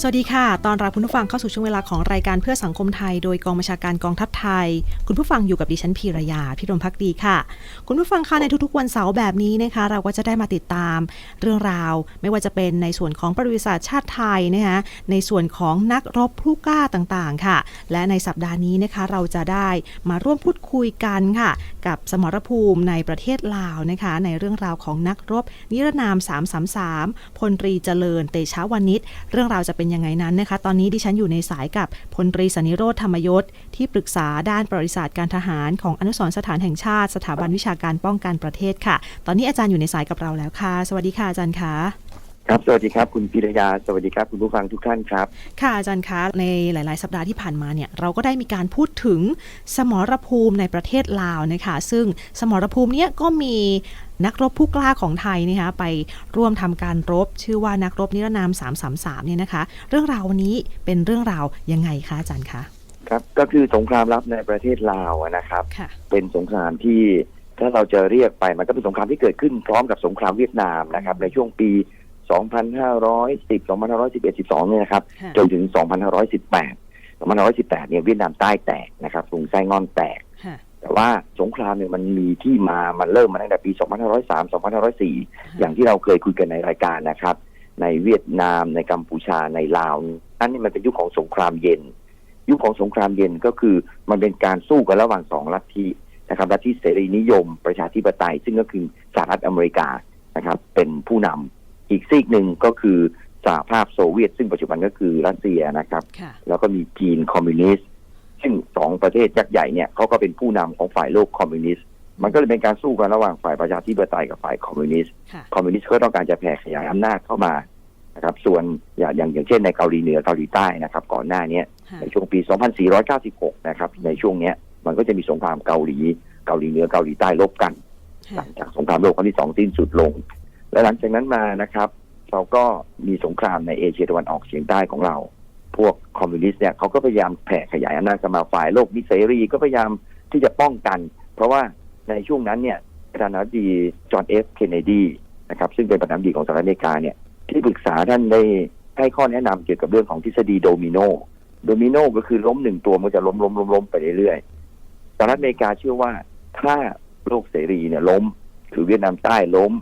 สวัสดีค่ะ ตอนรับคุณผู้ฟังเข้าสู่ช่วงเวลาของรายการเพื่อสังคมไทย โดยกองบัญชาการกองทัพไทย คุณผู้ฟังอยู่กับดิฉันพีรยา พิรมพักดีค่ะ คุณผู้ฟังคะในทุกๆ วันเสาร์แบบนี้นะคะ เราก็จะได้มาติดตามเรื่องราว ไม่ว่าจะเป็นในส่วนของประวัติศาสตร์ชาติไทยนะคะในส่วนของนักรบผู้กล้าต่างๆ ค่ะ และในสัปดาห์นี้นะคะเราจะได้มาร่วมพูดคุยกันค่ะ กับสมรภูมิในประเทศลาวนะคะ ในเรื่องราวของนักรบนิรนาม 333พลตรีเจริญ เตชะวานิชเรื่องราวจะเป็นยังไงนั้นนะคะ ตอนนี้ดิฉันอยู่ในสายกับพลตรีสนิโรธธรรมยศที่ปรึกษาด้านประวัติศาสตร์การทหารของอนุสรสถานแห่งชาติ สถาบันวิชาการป้องกันประเทศค่ะ ตอนนี้อาจารย์อยู่ในสายกับเราแล้วค่ะ สวัสดีค่ะอาจารย์ค่ะ ครับ สวัสดีครับ คุณพิรยา สวัสดีครับคุณผู้ฟังทุกท่านครับ ค่ะอาจารย์คะในหลาย ๆ สัปดาห์ที่ผ่านมาเนี่ยเราก็ได้มีการพูดถึงสมรภูมิในประเทศลาวนะคะซึ่งสมรภูมิเนี้ยก็มีนักรบผู้กล้าของไทยนะคะไปร่วมทำการรบ ชื่อว่านักรบนิรนาม 333 เนี่ยนะคะ เรื่องราววันนี้เป็นเรื่องราวยังไงคะอาจารย์คะครับก็คือสงครามลับในประเทศลาวนะครับค่ะเป็นสงครามที่ถ้าเราจะเรียกไปมันก็เป็นสงครามที่เกิดขึ้นพร้อมกับสงครามเวียดนามนะครับในช่วงปี 2510 2511 12เนี่ยนะครับค่ะจนถึง 2518 2518เนี่ยเวียดนามใต้แตกนะครับกรุงไส้งอนแตกค่ะแต่ว่าสงครามเนี่ยมันมีที่มา มันเริ่มมาตั้งแต่ปี 2503 2504 อย่างที่เราเคยคุยกันในรายการนะครับ ในเวียดนามในกัมพูชาในลาวนั่นนี่มันเป็นยุคของสงครามเย็น ยุคของสงครามเย็นก็คือมันเป็นการสู้กันระหว่างสองลัทธินะครับลัทธิเสรีนิยม ประชาธิปไตย ซึ่งก็คือสหรัฐอเมริกานะครับเป็นผู้นำ อีกซีกหนึ่งก็คือสหภาพโซเวียต ซึ่งปัจจุบันก็คือรัสเซียนะครับค่ะแล้วก็มีจีนคอมมิวนิสต์ซึ่งสองประเทศยักษ์ใหญ่เนี่ยเขาก็เป็นผู้นำของฝ่ายโลกคอมมิวนิสต์มันก็เลยเป็นการสู้กันระหว่างฝ่ายประชาธิปไตยกับฝ่ายคอมมิวนิสต์ค่ะคอมมิวนิสต์ก็ต้องการจะแผ่ขยายอำนาจเข้ามานะครับส่วนอย่างอย่างอย่างเช่นในเกาหลีเหนือเกาหลีใต้นะครับ ก่อนหน้าเนี้ยค่ะในช่วงปี 2496 นะครับ ในช่วงเนี้ยมันก็จะมีสงครามเกาหลี เกาหลีเหนือเกาหลีใต้ลบกัน หลังจากสงครามโลกครั้งที่สองสิ้นสุดลง และหลังจากนั้นมานะครับ เราก็มีสงครามในเอเชียตะวันออกเฉียงใต้ของเรา พวกคอมมิวนิสต์เนี่ยเขาก็พยายามแผ่ขยายอำนาจเข้ามาฝ่ายโลกนิเสรีก็พยายามที่จะป้องกัน เพราะว่าในช่วงนั้นเนี่ยประธานาธิบดีจอห์นเอฟเคนเนดีนะครับซึ่งเป็นประธานาธิบดีของสหรัฐอเมริกาเนี่ยที่ปรึกษาท่านได้ให้ข้อแนะนำเกี่ยวกับเรื่องของทฤษฎีโดมิโนโดมิโนก็คือล้มหนึ่งตัวมันจะล้มล้มล้มล้มไปเรื่อยๆสหรัฐอเมริกาเชื่อว่าถ้าโลกเสรีเนี่ยล้ม คือเวียดนามใต้ล้ม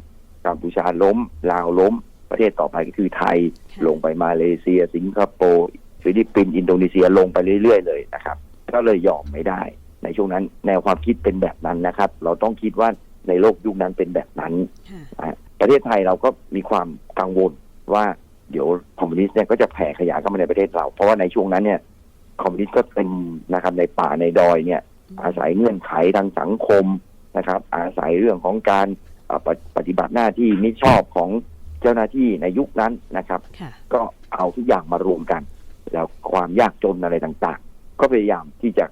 กัมพูชาล้ม ลาวล้ม ประเทศต่อไปก็คือไทยค่ะลงไปมาเลเซีย สิงคโปร์ฟิลิปปินส์อินโดนีเซียลงไปเรื่อย ๆ เลยนะครับ ก็เลยยอมไม่ได้ ในช่วงนั้นแนวความคิดเป็นแบบนั้นนะครับ เราต้องคิดว่าในโลกยุคนั้นเป็นแบบนั้นค่ะนะประเทศไทยเราก็มีความกังวลว่าเดี๋ยวคอมมิวนิสต์เนี่ยก็จะแผ่ขยายเข้ามาในประเทศเรา เพราะว่าในช่วงนั้นเนี่ยคอมมิวนิสต์ก็เต็มนะครับในป่าในดอยเนี่ย อาศัยเงื่อนไขทางสังคมนะครับ อาศัยเรื่องของการเอ่อ ปฏิปฏิบัติหน้าที่มิชอบของเจ้าหน้าที่ในยุคนั้นนะครับค่ะก็เอาทุกอย่างมารวมกัน แล้วความยากจนอะไรต่างๆ ก็พยายามที่จะ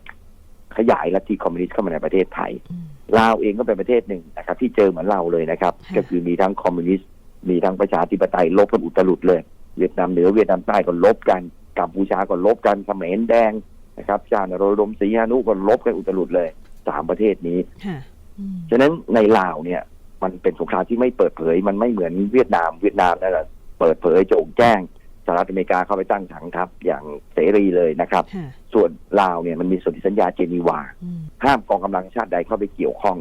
ขยายลัทธิคอมมิวนิสต์เข้ามาในประเทศไทยอืมลาวเองก็เป็นประเทศหนึ่งนะครับ ที่เจอเหมือนเราเลยนะครับค่ะก็คือมีทั้งคอมมิวนิสต์มีทั้งประชาธิปไตยลบกันอุตลุดเลย เวียดนามเหนือเวียดนามใต้ก็ลบกันกัมพูชาก็ลบกันเขมรแดงนะครับชาตินโรดมศรีฮานุก็ลบกันอุตลุดเลยสามประเทศนี้ค่ะอืมฉะนั้นในลาวเนี่ย มันเป็นสงครามที่ไม่เปิดเผย มันไม่เหมือนเวียดนามเวียดนามนั่นแหละเปิดเผยโจ่งแจ้งสหรัฐอเมริกาเข้าไปตั้งฐานทัพอย่างเสรีเลยนะครับค่ะส่วนลาวเนี่ยมันมีสนธิสัญญาเจนีวาอืมห้ามกองกำลังชาติใดเข้าไปเกี่ยวข้อง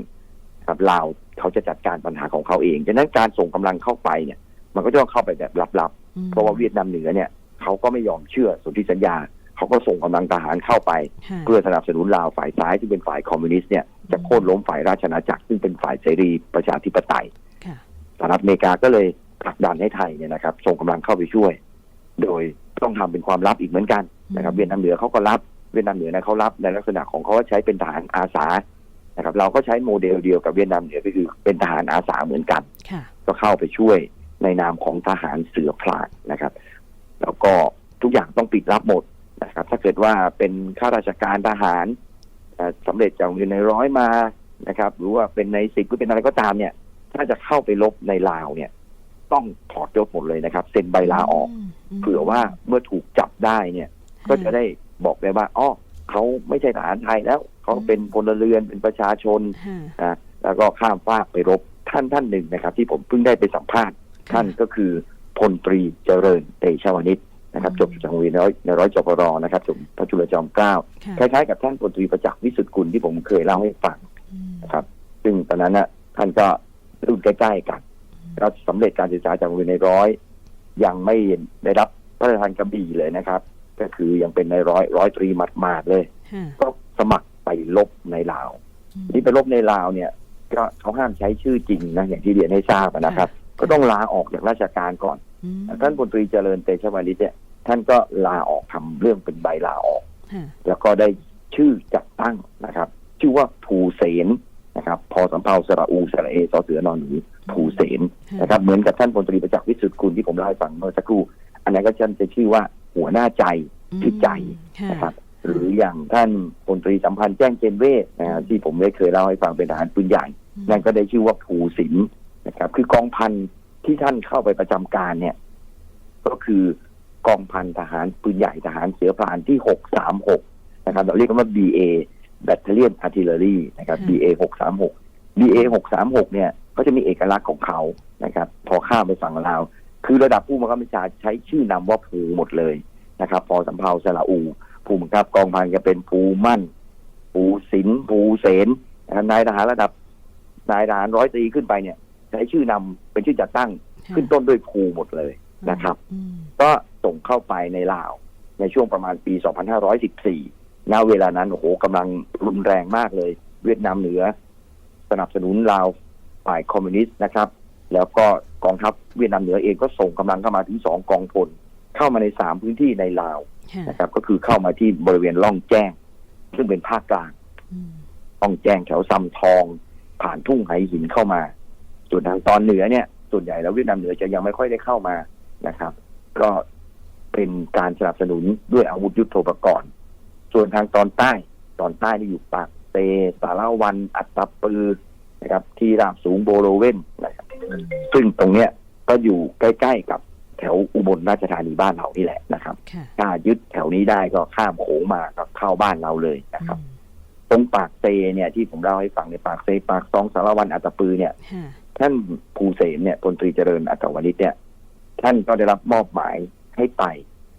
กับลาวเขาจะจัดการปัญหาของเขาเองฉะนั้นการส่งกำลังเข้าไปเนี่ย มันก็ต้องเข้าไปแบบลับอืมๆเพราะว่าเวียดนามเหนือเนี่ยเขาก็ไม่ยอมเชื่อสนธิสัญญา เขาก็ส่งกำลังทหารเข้าไปค่ะเพื่อสนับสนุนลาวฝ่ายซ้ายที่เป็นฝ่ายคอมมิวนิสต์เนี่ยจะโค่นล้มฝ่ายราชอาณาจักรซึ่งเป็นฝ่ายเสรีประชาธิปไตยค่ะสหรัฐอเมริกาก็เลยผลักดันให้ไทยเนี่ยนะครับ ส่งกำลังเข้าไปช่วย โดยต้องทำเป็นความลับอีกเหมือนกันนะครับอืมเวียดนามเหนือเขาก็รับเวียดนามเหนือนะเขารับในลักษณะของเขาว่าใช้เป็นทหารอาสานะครับ เราก็ใช้โมเดลเดียวกับเวียดนามเหนือก็คือเป็นทหารอาสาเหมือนกันค่ะก็เข้าไปช่วยในนามของทหารเสือพลาดนะครับ แล้วก็ทุกอย่างต้องปิดรับหมด นะครับ ถ้าเกิดว่าเป็นข้าราชการทหารเอ่อสำเร็จจากโรงเรียนในร้อยมานะครับ หรือว่าเป็นในสิบหรือเป็นอะไรก็ตามเนี่ย ถ้าจะเข้าไปลบในลาวเนี่ย ต้องถอดยศหมดเลยนะครับ เซ็นใบลาออกมเผื่อว่าเมื่อถูกจับได้เนี่ย ก็จะได้บอกได้ว่าอ๋อเขาไม่ใช่ทหารไทยแล้วเขาเป็นพลเรือนเป็นประชาชนค่ะนะแล้วก็ข้ามฟากไปรบท่านท่านหนึ่งนะครับ ที่ผมเพิ่งได้ไปสัมภาษณ์ ท่านก็คือพลตรีเจริญเตชะวณิช นะครับจบจากโรงเรียนในร้อยในร้อยจปรนะครับจบพระจุลจอมเกล้าค่ะคล้ายๆกับท่านพลตรีประจักษ์วิสุทธิ์กุลที่ผมเคยเล่าให้ฟังอืมนะครับ ซึ่งตอนนั้นน่ะท่านก็รุ่นใกล้ๆกันก็สำเร็จการศึกษาจากโรงเรียนในร้อยยังไม่ได้รับพระราชทานกระบี่เลยนะครับ ก็คือยังเป็นในร้อยร้อยตรีหมาดๆเลยค่ะก็สมัครไปลบในลาวอืมที่ไปลบในลาวเนี่ย ก็เขาห้ามใช้ชื่อจริงนะอย่างที่เรียนให้ทราบนะครับ ก็ต้องลาออกจากราชการก่อนอืม ท่านพลตรีเจริญเตชะวานิชเนี่ยท่านก็ลาออกทำเรื่องเป็นใบลาออกค่ะแล้วก็ได้ชื่อจัดตั้งนะครับ ชื่อว่าภูเสนนะครับพอสำเภาสระอูสระเอสอเสือนอนหนูภูเสนนะครับเหมือนกับท่านพลตรีประจักษ์วิสุทธิ์คุณที่ผมเล่าให้ฟังเมื่อสักครู่ อันนั้นก็ท่านจะชื่อว่าหัวหน้าใจที่ใจค่ะนะครับหรืออย่างท่านพลตรีสัมพันธ์แจ้งเจนเวทนะฮะที่ผมได้เคยเล่าให้ฟังเป็นทหารปืนใหญ่นั่นก็ได้ชื่อว่าภูสินนะครับคือกองพัน ที่ท่านเข้าไปประจำการเนี่ย ก็คือกองพันทหารปืนใหญ่ทหารเสือพรานที่หกสามหกนะครับ เราเรียกกันว่า BA Battalion Artillery นะครับ BA หกสามหก BA หกสามหกเนี่ยเขาจะมีเอกลักษณ์ของเขานะครับ พอข้ามไปฝั่งลาว คือระดับผู้บังคับบัญชาใช้ชื่อนามว่าภูหมดเลยนะครับ พอสำเภาสระอูภูมิครับกองพันจะเป็นภูมั่นภูสินภูเสนนะครับนายทหารระดับนายทหารร้อยตรีขึ้นไปเนี่ย ใช้ชื่อนำเป็นชื่อจัดตั้งค่ะขึ้นต้นด้วยภูหมดเลยนะครับอืมก็ส่งเข้าไปในลาว ในช่วงประมาณปี 2514ณเวลานั้นโอ้โหกำลังรุนแรงมากเลย เวียดนามเหนือ สนับสนุนลาวฝ่ายคอมมิวนิสต์นะครับ แล้วก็กองทัพเวียดนามเหนือเองก็ส่งกำลังเข้ามาถึงสองกองพลเข้ามาในสามพื้นที่ในลาวค่ะนะครับ ก็คือเข้ามาที่บริเวณล่องแจ้ง ซึ่งเป็นภาคกลางอืมต้องแจ้งแถวซำทอง ผ่านทุ่งไหหินเข้ามา ส่วนทางตอนเหนือเนี่ย ส่วนใหญ่แล้วเวียดนามเหนือจะยังไม่ค่อยได้เข้ามานะครับ ก็เป็นการสนับสนุนด้วยอาวุธยุโทโธปกรณ์ส่วนทางตอนใต้ ตอนใต้นี่อยู่ปากเตสารวัน อัตตปือนะครับ ที่ราบสูงโบโรเวนนะครับ ซึ่งตรงเนี้ยก็อยู่ใกล้ ๆ กับแถวอุบลราชธานีบ้านเรานี่แหละนะครับค่ะถ้ายึดแถวนี้ได้ก็ข้ามโขงมาก็เข้าบ้านเราเลยนะครับอืมตรงปากเซเนี่ยที่ผมเล่าให้ฟังในยปากเซปากซองสารวันอัตตปือเนี่ยค่ะ ท่านภูเสนเนี่ยพลตรีเจริญอัตวณิชเนี่ย ท่านก็ได้รับมอบหมายให้ไป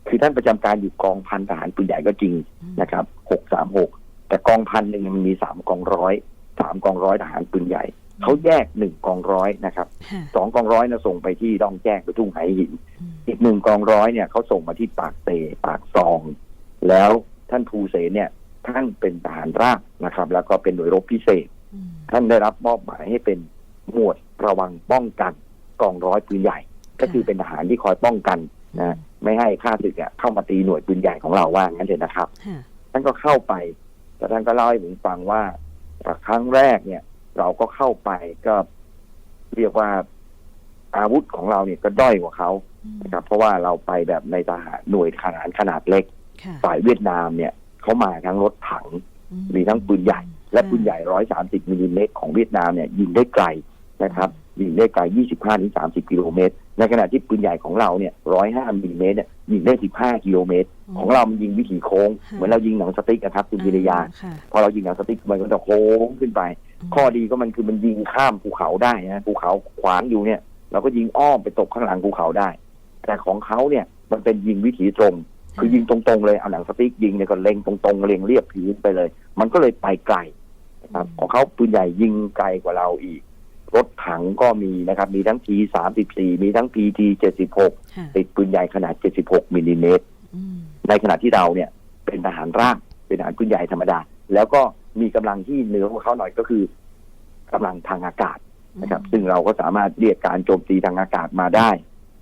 คือท่านประจำการอยู่กองพันทหารปืนใหญ่ก็จริงอืมนะครับหกสามหกแต่กองพันหนึ่งมันมีสามกองร้อยสามกองร้อยทหารปืนใหญ่เขาแยกหนึ่งกองร้อยนะครับค่ะสองกองร้อยนะส่งไปที่ร่องแจ้งไปทุ่งไหหินอืมอีกหนึ่งกองร้อยเนี่ยเขาส่งมาที่ปากเซปากซอง แล้วท่านภูเสนเนี่ยท่านเป็นทหารราบนะครับ แล้วก็เป็นหน่วยรบพิเศษอืมท่านได้รับมอบหมายให้เป็นหมวด ระวังป้องกันกองร้อยปืนใหญ่ ก็คือเป็นทหารที่คอยป้องกันนะไม่ให้ข้าศึกอะเข้ามาตีหน่วยปืนใหญ่ของเราว่างั้นเถอะนะครับค่ะท่านก็เข้าไปแต่ท่านก็เล่าให้ผมฟังว่าครั้งแรกเนี่ย เราก็เข้าไปก็เรียกว่าอาวุธของเราเนี่ยก็ด้อยกว่าเขาอืมนะครับ เพราะว่าเราไปแบบในทหารหน่วยทหารขนาดเล็กค่ะฝ่ายเวียดนามเนี่ยเขามาทั้งรถถังอืมีทั้งปืนใหญ่ และปืนใหญ่130มิลลิเมตรของเวียดนามเนี่ยยิงได้ไกล นะครับยิงได้ไกล 25 ถึง 30 กิโลเมตร ในขณะที่ปืนใหญ่ของเราเนี่ย 105มิลลิเมตรเนี่ยยิงได้ 15 กิโลเมตร ของเรามันยิงวิถีโค้ง เหมือนเรายิงหนังสติ๊กนะครับคุณวิริยาค่ะพอเรายิงหนังสติ๊กมันก็จะโค้งขึ้นไปมข้อดีก็มันคือมันยิงข้ามภูเขาได้นะภูเขาขวางอยู่เนี่ย เราก็ยิงอ้อมไปตกข้างหลังภูเขาได้ แต่ของเขาเนี่ยมันเป็นยิงวิถีตรง คือยิงตรงๆเลย เอาหนังสติ๊กยิงเนี่ยก็เล็งตรงๆเล็งเรียบพื้นไปเลย มันก็เลยไปไกลนะครับของเขาปืนใหญ่ยิงไกลกว่าเราอีก รถถังก็มีนะครับ มีทั้ง T สามสิบสี่มีทั้ง PT เจ็ดสิบหกค่ะติดปืนใหญ่ขนาดเจ็ดสิบหกมิลลิเมตรอืมในขณะที่เราเนี่ย เป็นทหารราบเป็นทหารปืนใหญ่ธรรมดา แล้วก็มีกำลังที่เหนือกว่าเขาหน่อยก็คือกำลังทางอากาศนะครับ ซึ่งเราก็สามารถเรียกการโจมตีทางอากาศมาได้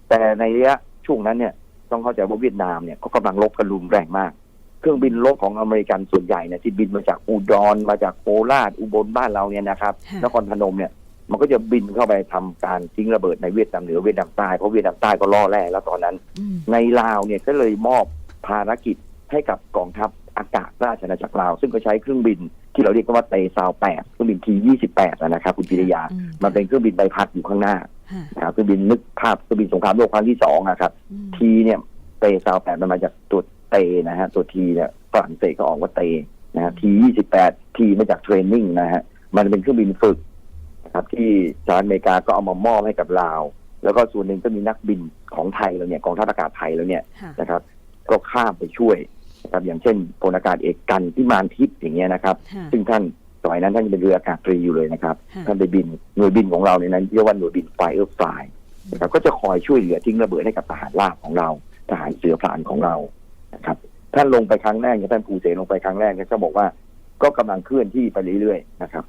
แต่ในระยะช่วงนั้นเนี่ย ต้องเข้าใจว่าเวียดนามเนี่ยก็กำลังรบกันรุนแรงมากเครื่องบินรบของอเมริกันส่วนใหญ่เนี่ยที่บินมาจากอุดรมาจากโคราชอุบลบ้านเราเนี่ยนะครับค่ะนครพนมเนี่ย มันก็จะบินเข้าไปทำการทิ้งระเบิดในเวียดนามเหนือเวียดนามใต้เพราะเวียดนามใต้ก็ล่อแร่แล้วตอนนั้นอืมในลาวเนี่ยก็เลยมอบภารกิจให้กับกองทัพอากาศราชอาณาจักรลาว ซึ่งก็ใช้เครื่องบินที่เราเรียกกันว่าเตซาวแปดเครื่องบินทียี่สิบแปดนะครับคุณปิริยาอืมันเป็นเครื่องบินใบพัดอยู่ข้างหน้าค่ะนะครับเครื่องบินนึกภาพเครื่องบินสงครามโลกครั้งที่สองนะครับอืมทีเนี่ยเตซาวแปดมันมาจากตัวเตนะฮะตัวทีเนี่ยฝรั่งเศสก็ออกว่าเตนะฮะทียี่สิบแปดทีมาจากเทรนนิ่งนะฮะมันเป็นเครื่องบินฝึก นะครับ ที่สหรัฐอเมริกาก็เอามามอบให้กับลาว แล้วก็ส่วนหนึ่งก็มีนักบินของไทยเราเนี่ยกองทัพอากาศไทยแล้วเนี่ยค่ะนะครับ ก็ข้ามไปช่วยนะครับอย่างเช่นพลอากาศเอกกันที่มานทิพย์อย่างเงี้ยนะครับค่ะซึ่งท่านสมัยนั้นท่านยังเป็นเรืออากาศตรีอยู่เลยนะครับค่ะท่านไปบินหน่วยบินของเราในนั้นเรียกว่าหน่วยบินไฟเออร์ฟลายนะครับก็จะคอยช่วยเหลือทิ้งระเบิดให้กับทหารราบของเรา ทหารเสือพรานของเรานะครับ ท่านลงไปครั้งแรกเนี่ยท่านภูเสนลงไปครั้งแรกเนี่ยก็บอกว่าก็กำลังเคลื่อนที่ไปเรื่อยๆนะครับ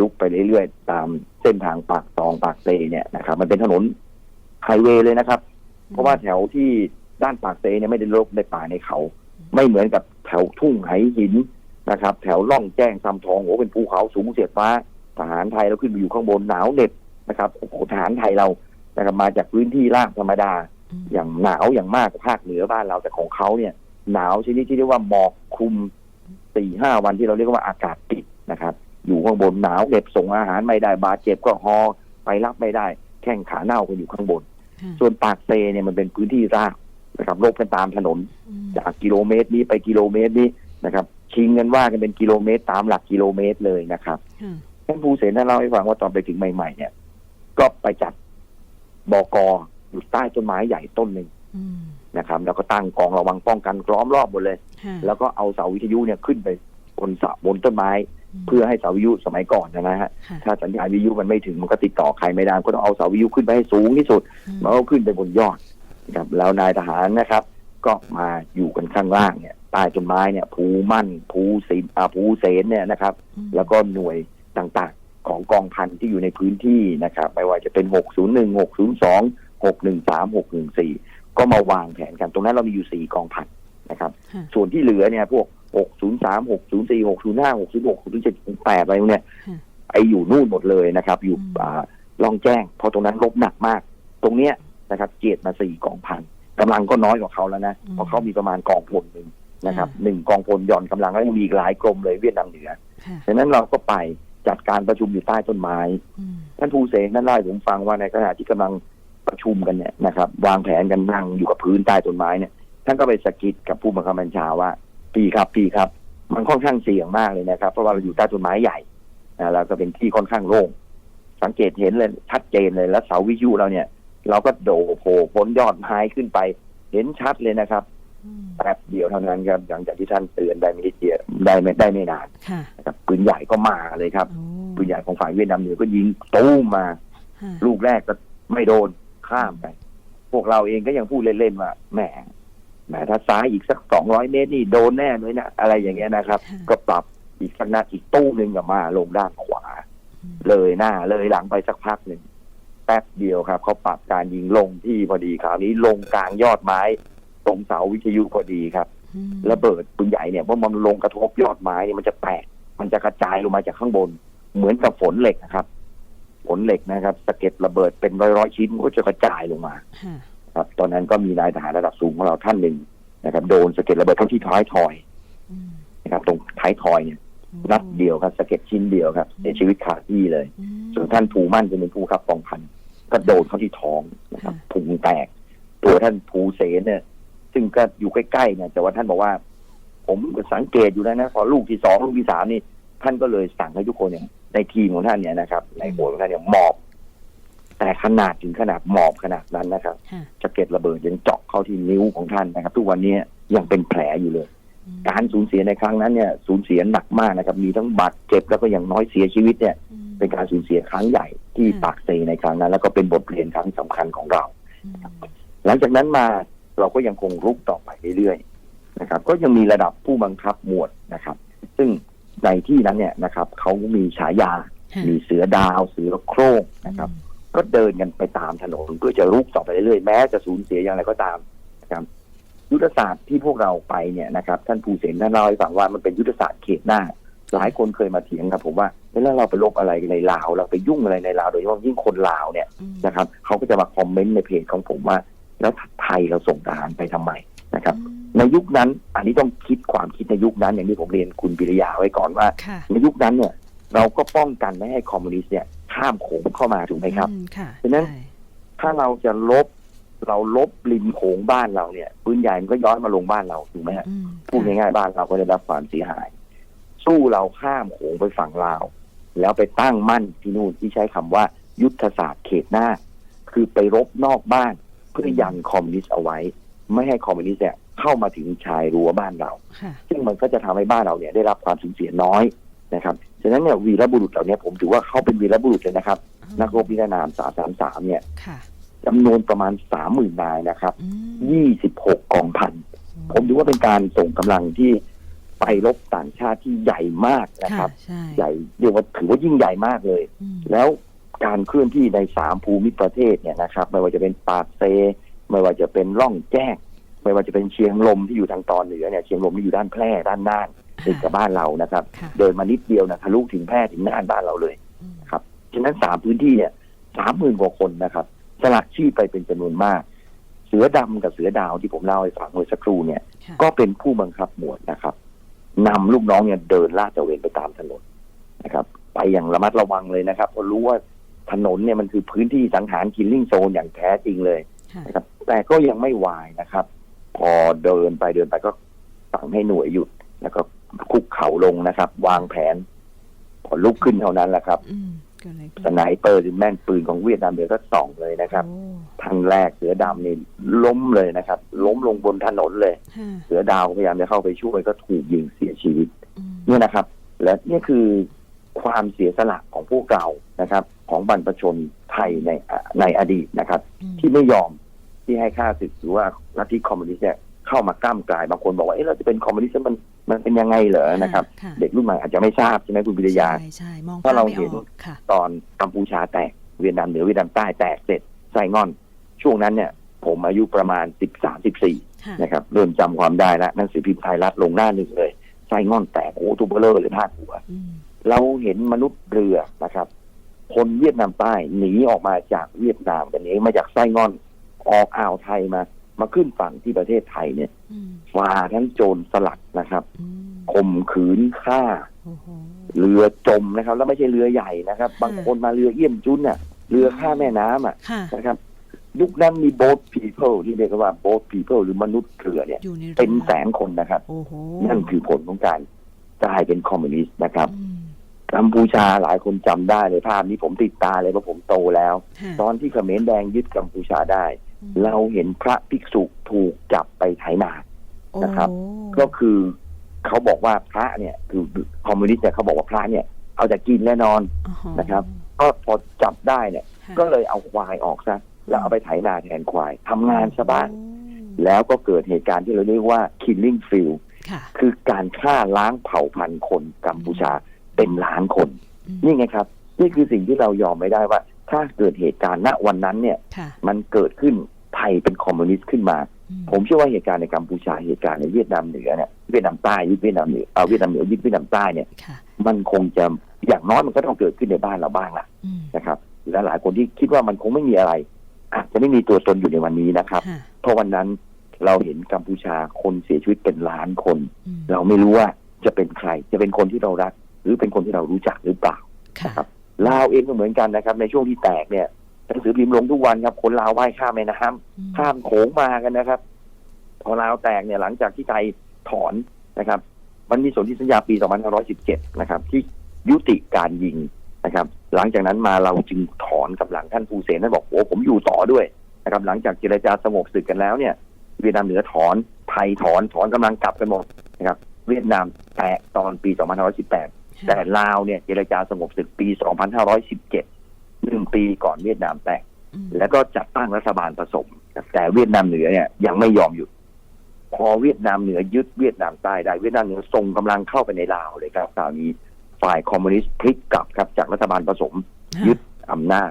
ลุกไปเรื่อยๆ ตามเส้นทางปากตองปากเซเนี่ยนะครับมันเป็นถนนไฮเวย์เลยนะครับ เพราะว่าแถวที่ด้านปากเซเนี่ยไม่ได้ลกในป่าในเขา ไม่เหมือนกับแถวทุ่งไหหินนะครับ แถวล่องแจ้งซำทองโอ้เป็นภูเขาสูงเสียดฟ้าทหารไทยเราขึ้นไปอยู่ข้างบนหนาวเหน็บนะครับโอ้โหทหารไทยเรานะครับมาจากพื้นที่ราบธรรมดาอืมอย่างหนาวอย่างมากภาคเหนือบ้านเราแต่ของเขาเนี่ย หนาวชนิดที่เรียกว่าหมอกคลุมสี่ห้าวันที่เราเรียกว่าอากาศปิดนะครับ อยู่ข้างบนหนาวเหน็บส่งอาหารไม่ได้บาดเจ็บก็ฮอไปรับไม่ได้ แข้งขาเน่ากันอยู่ข้างบนค่ะส่วนปากเซเนี่ยมันเป็นพื้นที่ราบนะครับลบกันตามถนนอืมจากกิโลเมตรนี้ไปกิโลเมตรนี้นะครับชิงกันว่ากันเป็นกิโลเมตรตามหลักกิโลเมตรเลยนะครับค่ะท่านภูเสนท่านเล่าให้ฟังว่าตอนไปถึงใหม่ ๆ เนี่ย ก็ไปจัดบกอยู่ใต้ต้นไม้ใหญ่ต้นหนึ่งอืมนะครับ แล้วก็ตั้งกองระวังป้องกันล้อมรอบหมดเลยค่ะแล้วก็เอาเสาวิทยุเนี่ยขึ้นไป บนเสาบนต้นไม้ เพื่อให้เสาวิทยุสมัยก่อนนะฮะค่ะถ้าสัญญาณวิทยุมันไม่ถึงมันก็ติดต่อใครไม่ได้ก็ต้องเอาเสาวิทยุขึ้นไปให้สูงที่สุดอืมแล้วก็ขึ้นไปบนยอดนะครับแล้วนายทหารนะครับ ก็มาอยู่กันข้างล่างเนี่ยใต้ต้นไม้เนี่ยภูมั่นภูสินอาภูเสนเนี่ยนะครับอืมแล้วก็หน่วยต่างๆของกองพันที่อยู่ในพื้นที่นะครับ ไม่ว่าจะเป็น 601 602 613 614 ก็มาวางแผนกัน ตรงนั้นเรามีอยู่ 4 กองพันนะครับค่ะส่วนที่เหลือเนี่ยพวก 603 604 605 606 607 608อะไรพวกเนี่ยค่ะไออยู่นู่นหมดเลยนะครับ อยู่อืมอ่าล่องแจ้งเพราะตรงนั้นลบหนักมาก ตรงเนี้ยนะครับเจียดมาสี่กองพันกำลังก็น้อยกว่าเขาแล้วนะเพราะเขามีประมาณกองพลหนึ่งนะครับหนึ่งกองพลหย่อนกำลังแล้วยังมีอีกหลายกรมเลยเวียดนามเหนือค่ะดังนั้นเราก็ไปจัดการประชุมอยู่ใต้ต้นไม้อืมท่านภูเสนนั่นเล่าให้ผมฟังว่าในขณะที่กำลังประชุมกันเนี่ยนะครับ วางแผนกันนั่งอยู่กับพื้นใต้ต้นไม้เนี่ยท่านก็ไปสะกิดกับผู้บังคับบัญชาว่า พี่ครับพี่ครับ มันค่อนข้างเสี่ยงมากเลยนะครับ เพราะว่าเราอยู่ใต้ต้นไม้ใหญ่นะแล้วก็เป็นที่ค่อนข้างโล่งสังเกตเห็นเลยชัดเจนเลยแล้วเสาวิทยุเราเนี่ย เราก็โดดโผล่พ้นยอดไม้ขึ้นไป เห็นชัดเลยนะครับอืมแป๊บเดียวเท่านั้นครับหลังจากที่ท่านเตือนได้ไม่ได้เดียวได้ไม่ได้ไม่นานค่ะนะครับปืนใหญ่ก็มาเลยครับโอ้ปืนใหญ่ของฝ่ายเวียดนามเหนือก็ยิงตู้มมาค่ะลูกแรกก็ไม่โดนข้ามไป พวกเราเองก็ยังพูดเล่นๆว่าแหม แหมถ้าซ้ายอีกสักสองร้อยเมตรนี่โดนแน่เลยนะอะไรอย่างเงี้ยนะครับค่ะก็ปรับอีกสักนัดอีกตู้หนึ่งกับมาลงด้านขวาอืมเลยหน้าเลยหลังไปสักพักหนึ่งแป๊บเดียวครับเขาปรับการยิงลงที่พอดีคราวนี้ลงกลางยอดไม้ ตรงเสาวิทยุพอดีครับอืมระเบิดปืนใหญ่เนี่ยเพราะมันลงกระทบยอดไม้เนี่ยมันจะแตกมันจะกระจายลงมาจากข้างบน เหมือนกับฝนเหล็กนะครับ ฝนเหล็กนะครับสะเก็ดระเบิดเป็นร้อยๆชิ้นก็จะกระจายลงมา ค่ะครับตอนนั้นก็มีนายทหารระดับสูงของเราท่านหนึ่งนะครับ โดนสะเก็ดระเบิดเข้าที่ท้ายทอยอืมนะครับ ตรงท้ายทอยเนี่ยนัดเดียวครับสะเก็ดชิ้นเดียวครับเสียชีวิตคาที่เลยอืมส่วนท่านภูมั่นจะเป็นผู้ขับกองพันก็โดนเข้าที่ท้องนะครับค่ะพุงแตก ตัวท่านภูเสนเนี่ย ซึ่งก็อยู่ใกล้ๆเนี่ยแต่ว่าท่านบอกว่า ผมก็สังเกตอยู่แล้วนะพอลูกที่สองลูกที่สามนี่ ท่านก็เลยสั่งให้ทุกคนเนี่ยในทีมของท่านเนี่ยนะครับ ในโบสถ์ของท่านเนี่ยหมอบ แต่ขนาดถึงขนาดหมอบขนาดนั้นนะครับค่ะสะเก็ดระเบิดยังเจาะเข้าที่นิ้วของท่านนะครับ ทุกวันนี้ยังเป็นแผลอยู่เลยอืมการสูญเสียในครั้งนั้นเนี่ยสูญเสียหนักมากนะครับ มีทั้งบาดเจ็บแล้วก็อย่างน้อยเสียชีวิตเนี่ยอืมเป็นการสูญเสียครั้งใหญ่ที่ค่ะปากเซในครั้งนั้น แล้วก็เป็นบทเรียนครั้งสำคัญของเราอืมหลังจากนั้นมาเราก็ยังคงรุกต่อไปเรื่อยๆนะครับ ก็ยังมีระดับผู้บังคับหมวดนะครับ ซึ่งในที่นั้นเนี่ยนะครับเขามีฉายาค่ะมีเสือดาว เสือโคร่งนะครับ ก็เดินกันไปตามถนนเพื่อจะรุกต่อไปเรื่อยๆแม้จะสูญเสียอย่างไรก็ตามนะครับยุทธศาสตร์ที่พวกเราไปเนี่ยนะครับ ท่านภูเสนท่านเล่าให้ฟังว่ามันเป็นยุทธศาสตร์เขตหน้า หลายคนเคยมาเถียงกับผมว่าเวลาเราไปลบอะไรในลาว เราไปยุ่งอะไรในลาวโดยเฉพาะยิ่งคนลาวเนี่ยอืมนะครับเขาก็จะมาคอมเมนต์ในเพจของผมว่า แล้วไทยเราส่งทหารไปทำไมนะครับ ในยุคนั้นอันนี้ต้องคิดความคิดในยุคนั้นอย่างที่ผมเรียนคุณปิริยาไว้ก่อนว่าค่ะในยุคนั้นเนี่ย เราก็ป้องกันไม่ให้คอมมิวนิสต์เนี่ยข้ามโขงเข้ามาถูกไหมครับอืมค่ะฉะนั้นใช่ถ้าเราจะลบเราลบริมโขงบ้านเราเนี่ยปืนใหญ่มันก็ย้อนมาลงบ้านเราถูกไหมฮะอืมพูดง่ายๆบ้านเราก็ได้รับความเสียหาย สู้เราข้ามโขงไปฝั่งลาว แล้วไปตั้งมั่นที่นู่นที่ใช้คำว่า ยุทธศาสตร์เขตหน้า คือไปรบนอกบ้าน เพื่อยันคอมมิวนิสต์เอาไว้ ไม่ให้คอมมิวนิสต์เนี่ยเข้ามาถึงชายรั้วบ้านเราค่ะซึ่งมันก็จะทำให้บ้านเราเนี่ยได้รับความสูญเสียน้อยนะครับ ฉะนั้นเนี่ยวีรบุรุษเหล่านี้ผมถือว่าเขาเป็นวีรบุรุษเลยนะครับ นักรบนิรนามสาสามสามเนี่ยค่ะจำนวนประมาณสามหมื่นนายนะครับอืมยี่สิบหกกองพัน ผมถือว่าเป็นการส่งกำลังที่ไปรบต่างชาติที่ใหญ่มากนะครับใช่ใหญ่เรียกว่าถือว่ายิ่งใหญ่มากเลยอืมแล้วการเคลื่อนที่ในสามภูมิประเทศเนี่ยนะครับ ไม่ว่าจะเป็นปากเซ ไม่ว่าจะเป็นร่องแจ้งไม่ว่าจะเป็นเชียงลมที่อยู่ทางตอนเหนือเนี่ยเชียงลมที่อยู่ด้านแพร่ด้านน่าน ติดกับบ้านเรานะครับค่ะเดินมานิดเดียวนะทะลุถึงแพร่ถึงน่านบ้านเราเลยอืมครับฉะนั้นสามพื้นที่เนี่ยสามหมื่นกว่าคนนะครับสลักชื่อไปเป็นจำนวนมาก เสือดำกับเสือดาวที่ผมเล่าให้ฟังเมื่อสักครู่เนี่ยค่ะก็เป็นผู้บังคับหมวดนะครับนำลูกน้องเนี่ยเดินลาดตระเวนไปตามถนนนะครับ ไปอย่างระมัดระวังเลยนะครับเพราะรู้ว่าถนนเนี่ยมันคือพื้นที่สังหารคิลลิ่งโซนอย่างแท้จริงเลยค่ะนะครับ แต่ก็ยังไม่วายนะครับ พอเดินไปเดินไปก็สั่งให้หน่วยหยุดแล้วก็ คุกเข่าลงนะครับ วางแผนพอลุกขึ้นเท่านั้นแหละครับอืมเกิดอะไรขึ้นสไนเปอร์หรือแม่นปืนของเวียดนามเดี๋ยวก็ส่องเลยนะครับโอ้ทางแรกเสือดำนี่ล้มเลยนะครับ ล้มลงบนถนนเลยค่ะเสือดาวพยายามจะเข้าไปช่วยก็ถูกยิงเสียชีวิตอืมเนี่ยนะครับ และนี่คือความเสียสละของพวกเรานะครับ ของบรรพชนไทยในอะในอดีตนะครับอืมที่ไม่ยอมที่ให้ค่าศึกหรือว่าลัทธิคอมมิวนิสต์ เนี่ยเข้ามากล้ามกลายบางคนบอกว่าเอ๊ะเราจะเป็นคอมมิวนิสต์แล้วมันมันเป็นยังไงเหรอนะครับค่ะเด็กรุ่นใหม่อาจจะไม่ทราบใช่ไหมคุณปิยาใช่ใช่มองถ้าเราภพไม่เห็นออกค่ะตอนกัมพูชาแตกเวียดนามเหนือเวียดนามใต้แตกเสร็จไส้งอน ช่วงนั้นเนี่ย ผมอายุประมาณสิบสามสิบสี่ค่ะนะครับเริ่มจำความได้แล้วหนังสือพิมพ์ไทยรัฐลงหน้าหนึ่งเลยไส้งอนแตกโอ้ทูเบอร์เลอร์เลยพาดหัวอืมเราเห็นมนุษย์เรือนะครับ คนเวียดนามใต้หนีออกมาจากเวียดนามกันเองมาจากไส้งอนออกอ่าวไทยมา มาขึ้นฝั่งที่ประเทศไทยเนี่ยอืมฝ่าทั้งโจรสลัดนะครับอืมข่มขืนฆ่าโอ้โหเรือจมนะครับ แล้วไม่ใช่เรือใหญ่นะครับ บางคนมาเรือเยี่ยมจุนน่ะ เรือข้ามแม่น้ำอะค่ะนะครับยุคนั้นมี boat people ที่เรียกว่า boat people หรือมนุษย์เรือเนี่ยอยู่ในรือเป็นแสนคนนะครับโอ้โหนั่นคือผลของการกลายเป็นคอมมิวนิสต์นะครับอืมกัมพูชาหลายคนจำได้เลยภาพนี้ผมติดตาเลยเพราะผมโตแล้วค่ะตอนที่เขมรแดงยึดกัมพูชาได้อืม เราเห็นพระภิกษุถูกจับไปไถนานะครับโอ้ก็คือเขาบอกว่าพระเนี่ย คือคอมมิวนิสต์เนี่ยเขาบอกว่าพระเนี่ย เอาแต่กินและนอนโอ้โหนะครับ ก็พอจับได้เนี่ยค่ะก็เลยเอาควายออกซะแล้วเอาไปไถนาแทนควายทำงานซะบ้างโอ้แล้วก็เกิดเหตุการณ์ที่เราเรียกว่า killing field ค่ะคือการฆ่าล้างเผ่าพันธุ์คนกัมพูชาเป็นล้านคนอืมนี่ไงครับ นี่คือสิ่งที่เรายอมไม่ได้ว่า ถ้าเกิดเหตุการณ์ณวันนั้นเนี่ยค่ะมันเกิดขึ้นไท ยเป็นคอมมิวนิสต์ขึ้นมาอืผมเชื่อว่าเหตุการณ์ในกัมพูชาเหตุการณ์ในเวียดนามเหนือเนี่ยเวียดนามใต้ยึดเวียดนามเหนือเอาเวียดนามเหนือยึดเวียดนามใต้เนี่ยค่ะมันคงจะอย่างน้อยมันก็ต้องเกิดขึ้นในบ้านเราบ้างล่ะอืมนะครับ และหลายคนที่คิดว่ามันคงไม่มีอะไรอาจจะไม่มีตัวตนอยู่ในวันนี้นะครับค่ะเพราะวันนั้นเราเห็นกัมพูชาคนเสียชีวิตเป็นล้านคนอืมเราไม่รู้ว่าจะเป็นใคร จะเป็นคนที่เรารัก หรือเป็นคนที่เรารู้จักหรือเปล่าค่ะนะครับลาวเองก็เหมือนกันนะครับ ในช่วงที่แตกเนี่ย หนังสือพิมพ์ลงทุกวันครับคนลาวว่ายข้ามแม่น้ำอืมข้ามโขงมากันนะครับ พอลาวแตกเนี่ยหลังจากที่ไทยถอนนะครับ มันมีสนธิสัญญาปี 2517 นะครับ ที่ยุติการยิงนะครับ หลังจากนั้นมาเราจึงถอนกำลังท่านภูเสนท่านบอกโอ้ผมอยู่ต่อด้วยนะครับ หลังจากเจรจาสงบศึกกันแล้วเนี่ย เวียดนามเหนือถอนไทยถอนถอนกำลังกลับกันหมดนะครับ เวียดนามแตกตอนปี 2518 แต่ลาวเนี่ยเจรจาสงบศึกปี 2517 หนึ่งปีก่อนเวียดนามแตกอืมแล้วก็จัดตั้งรัฐบาลผสมครับแต่เวียดนามเหนือเนี่ยยังไม่ยอมหยุด พอเวียดนามเหนือยึดเวียดนามใต้ได้เวียดนามเหนือส่งกำลังเข้าไปในลาวเลยครับคราวนี้ฝ่ายคอมมิวนิสต์พลิกกลับครับ จากรัฐบาลผสม ยึดอำนาจ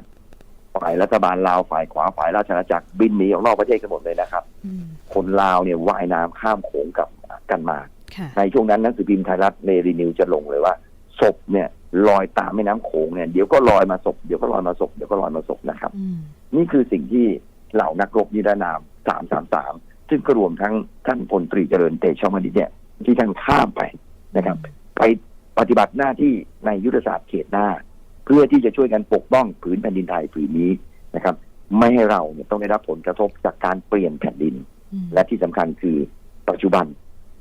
ฝ่ายรัฐบาลลาวฝ่ายขวาฝ่ายราชอาณาจักรบินหนีออกนอกประเทศกันหมดเลยนะครับอืมคนลาวเนี่ยว่ายน้ำข้ามโขงกลับกันมาค่ะในช่วงนั้นหนังสือพิมพ์ไทยรัฐเนรีนิวจะลงเลยว่าศพเนี่ย ลอยตามแม่น้ำโขงเนี่ยเดี๋ยวก็ลอยมาศพเดี๋ยวก็ลอยมาศพเดี๋ยวก็ลอยมาศพนะครับอืมนี่คือสิ่งที่เหล่านักรบนิรนาม333ซึ่งก็รวมทั้งท่านพลตรีเจริญเตชะมณิตเนี่ยที่ท่านข้ามไปนะครับ ไปปฏิบัติหน้าที่ในยุทธศาสตร์เขตหน้า เพื่อที่จะช่วยกันปกป้องผืนแผ่นดินไทยผืนนี้นะครับ ไม่ให้เราเนี่ยต้องได้รับผลกระทบจากการเปลี่ยนแผ่นดินอืมและที่สำคัญคือปัจจุบัน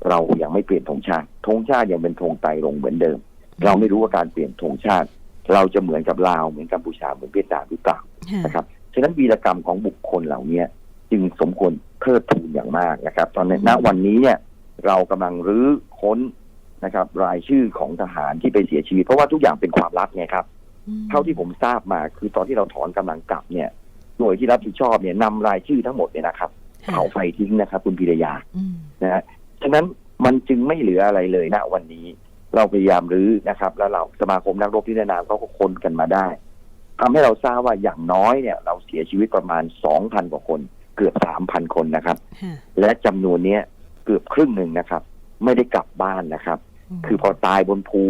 เรายังไม่เปลี่ยนธงชาติธงชาติยังเป็นธงไตรรงค์เหมือนเดิม เราไม่รู้ว่าการเปลี่ยนธงชาติ เราจะเหมือนกับลาวเหมือนกัมพูชาเหมือนเวียดนามหรือเปล่าค่ะนะครับฉะนั้นวีรกรรมของบุคคลเหล่าเนี้ยจึงสมควรเทิดทูนอย่างมากนะครับ ตอนนี้ณวันนี้เนี่ยเรากำลังรื้อค้นนะครับ รายชื่อของทหารที่ไปเสียชีวิตเพราะว่าทุกอย่างเป็นความลับไงครับอืมเท่าที่ผมทราบมาคือตอนที่เราถอนกำลังกลับเนี่ยหน่วยที่รับผิดชอบเนี่ยนำรายชื่อทั้งหมดเนี่ยนะครับค่ะเผาไฟทิ้งนะครับ คุณพิรยาอืมนะฮะฉะนั้นมันจึงไม่เหลืออะไรเลยณวันนี้ เราพยายามรื้อนะครับ แล้วเราสมาคมนักรบนิรนามเขาก็ค้นกันมาได้ทำให้เราทราบว่าอย่างน้อยเนี่ย เราเสียชีวิตประมาณสองพันกว่าคน เกือบสามพันคนนะครับค่ะและจำนวนเนี้ยเกือบครึ่งหนึ่งนะครับ ไม่ได้กลับบ้านนะครับ คือพอตายบนภู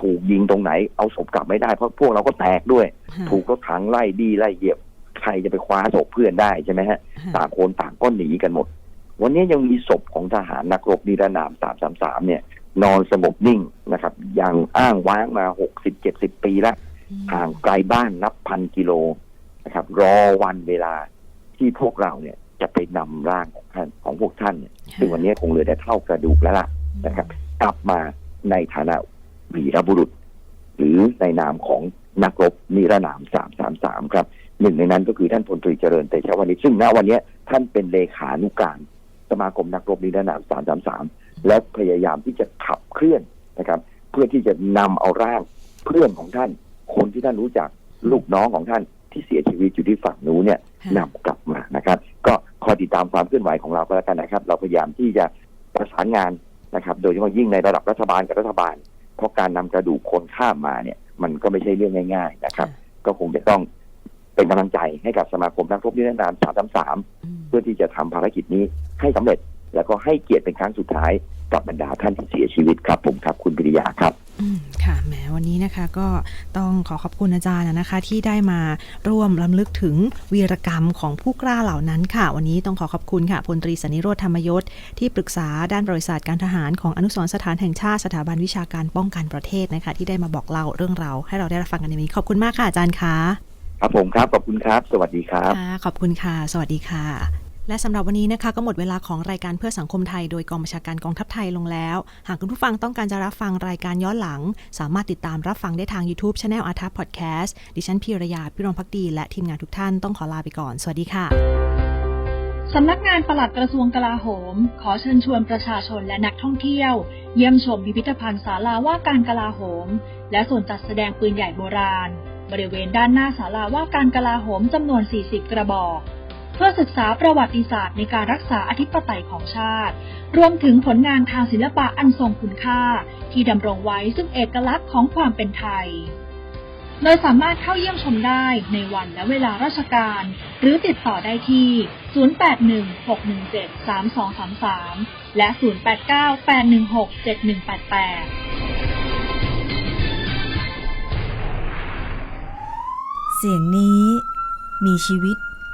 ถูกยิงตรงไหน เอาศพกลับไม่ได้เพราะพวกเราก็แตกด้วยค่ะถูกรถถังไล่ดีไล่เหยียบใครจะไปคว้าศพเพื่อนได้ใช่ไหมฮะค่ะต่างคนต่างก็หนีกันหมด วันนี้ยังมีศพของทหารนักรบนิรนาม333เนี่ย นอนสงบนิ่งนะครับยังอ้างว้างมา60 70ปีแล้วอืมห่างไกลบ้านนับพันกิโลนะครับ รอวันเวลาที่พวกเราเนี่ยจะไปนำร่างของท่านของพวกท่านเนี่ยซึ่งวันนี้คงเหลือแต่เท่ากระดูกแล้วล่ะนะครับ กลับมาในฐานะวีรบุรุษ หรือในนามของนักรบนิรนาม333ครับหนึ่งในนั้นก็คือท่านพลตรีเจริญเตชะวณิชซึ่งณวันนี้ท่านเป็นเลขานุการ สมาคมนักรบนิรนาม333และพยายามที่จะขับเคลื่อนนะครับ เพื่อที่จะนำเอาร่างเพื่อนของท่าน คนที่ท่านรู้จักลูกน้องของท่านที่เสียชีวิตอยู่ที่ฝั่งนู้นเนี่ยค่ะนำกลับมานะครับ ก็คอยติดตามความเคลื่อนไหวของเราก็แล้วกันนะครับ เราพยายามที่จะประสานงานนะครับ โดยเฉพาะยิ่งในระดับรัฐบาลกับรัฐบาล เพราะการนำกระดูกคนข้ามมาเนี่ย มันก็ไม่ใช่เรื่องง่าย ๆ นะครับ ก็คงจะต้องเป็นกำลังใจให้กับสมาคมนักรบนิรนาม333อืมเพื่อที่จะทำภารกิจนี้ ให้สำเร็จ แล้วก็ให้เกียรติเป็นครั้งสุดท้ายกับบรรดาท่านที่เสียชีวิตครับ ผมครับคุณปิริยาครับอืมค่ะแหมวันนี้นะคะก็ต้องขอขอบคุณอาจารย์นะคะ ที่ได้มาร่วมลำลึกถึงวีรกรรมของผู้กล้าเหล่านั้นค่ะ วันนี้ต้องขอขอบคุณค่ะพลตรีสนิโรธธรรมยศที่ปรึกษาด้านบริษัทการทหารของอนุสรณ์สถานแห่งชาติสถาบันวิชาการป้องกันประเทศนะคะ ที่ได้มาบอกเล่าเรื่องราวให้เราได้รับฟังกันในวันนี้ขอบคุณมากค่ะอาจารย์คะครับผมครับขอบคุณครับ สวัสดีครับค่ะขอบคุณค่ะ สวัสดีค่ะ และสำหรับวันนี้นะคะก็หมดเวลาของรายการเพื่อสังคมไทย โดยกองบัญชาการกองทัพไทยลงแล้ว หากคุณผู้ฟังต้องการจะรับฟังรายการย้อนหลัง สามารถติดตามรับฟังได้ทาง YouTube c h anel อาทัพพอดแคสต์ดิฉันพีรยาพิรมพักดี และทีมงานทุกท่านต้องขอลาไปก่อน สวัสดีค่ะสำนักงานปลัดกระทรวงกลาโหม ขอเชิญชวนประชาชนและนักท่องเที่ยว เยี่ยมชมพิพิธภัณฑ์ศาลาว่าการกลาโหม และส่วนจัดแสดงปืนใหญ่โบราณ บริเวณด้านหน้าศาลาว่าการกลาโหมจำนวน 40 กระบอก เพื่อศึกษาประวัติศาสตร์ในการรักษาอธิปไตยของชาติ รวมถึงผลงานทางศิลปะอันทรงคุณค่า ที่ดำรงไว้ซึ่งเอกลักษณ์ของความเป็นไทย โดยสามารถเข้าเยี่ยมชมได้ในวันและเวลาราชการ หรือติดต่อได้ที่ 0816173233 และ 0898167188เสียงนี้มีชีวิต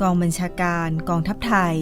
กองบัญชาการกองทัพไทย